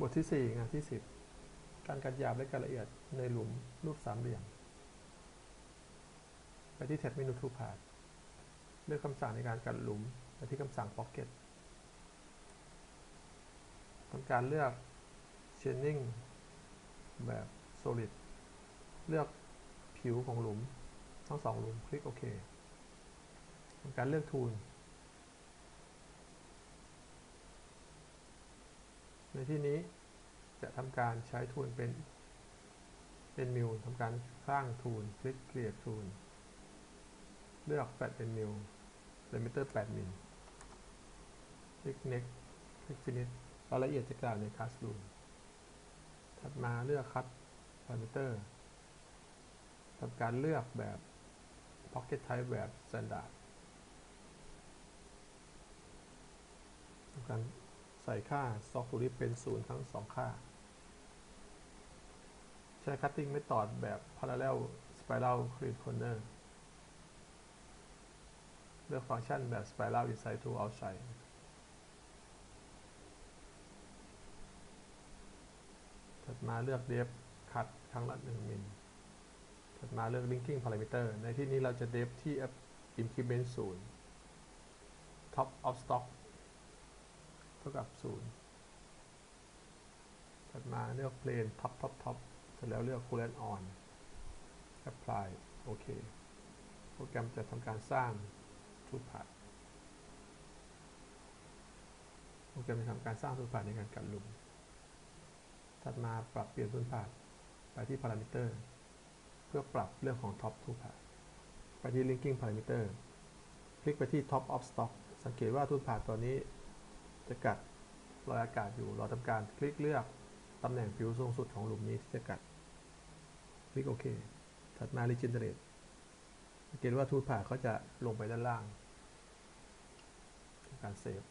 บทที่ 4 งานที่ 10 การกัดหยาบและการละเอียดในหลุมรูปสามเหลี่ยม ไปที่แท็บเมนูทูพาดเลือกคำสั่งในการกัดหลุมไปที่คำสั่ง Pocket ทำการเลือก Chaining แบบ Solid เลือกผิวของหลุม ทั้งสองหลุม คลิกโอเคทำการเลือก Tool ในที่นี้จะทำการใช้ทูลเป็นเป็นมิวทำการสร้างทูลคลิกเกลียดทูลเลือกแฟดเป็นมิวเ i มิเตอร์8มิลคลิก next คลิก finish รายละเอียดจะกล่าวใน classroom ถัดมาเลือก cut parameter ทำการเลือกแบบ pocket type แบบ standard ทำการ ส่ค่า stock to list เป็นศูนย์ทั้งสองค่า ใช้ cutting method แบบ parallel spiral create corner เลือกฟังก์ชันแบบ spiral inside to outside ถัดมาเลือก depth cut ครั้งละ1มิลถัดมาเลือก linking parameter ในที่นี้เราจะ depth ที่ increment 0 top of stock ท่ากับ0ถัดมาเลือก plane top top top เสร็จแล้วเลือก coolant on apply โอเค โปรแกรมจะทำการสร้างทูตผ่านโปรแกรมจะทำการสร้างทูตผ่านในการกัดหลุม ถัดมาปรับเปลี่ยนทูตผ่านไปที่ parameter เพื่อปรับเรื่องของ top ทูตผ่านไปที่ linking parameter คลิกไปที่ top of stock สังเกตว่าทูตผ่านตัวนี้ จะกัดรอยอากาศอยู่ เราทำการคลิกเลือกตำแหน่งผิวสูงสุดของหลุมนี้ที่จะกัด คลิกโอเค ถัดมา regenerate สังเกตว่าทูตผ่าเขาจะลงไปด้านล่าง การเซฟ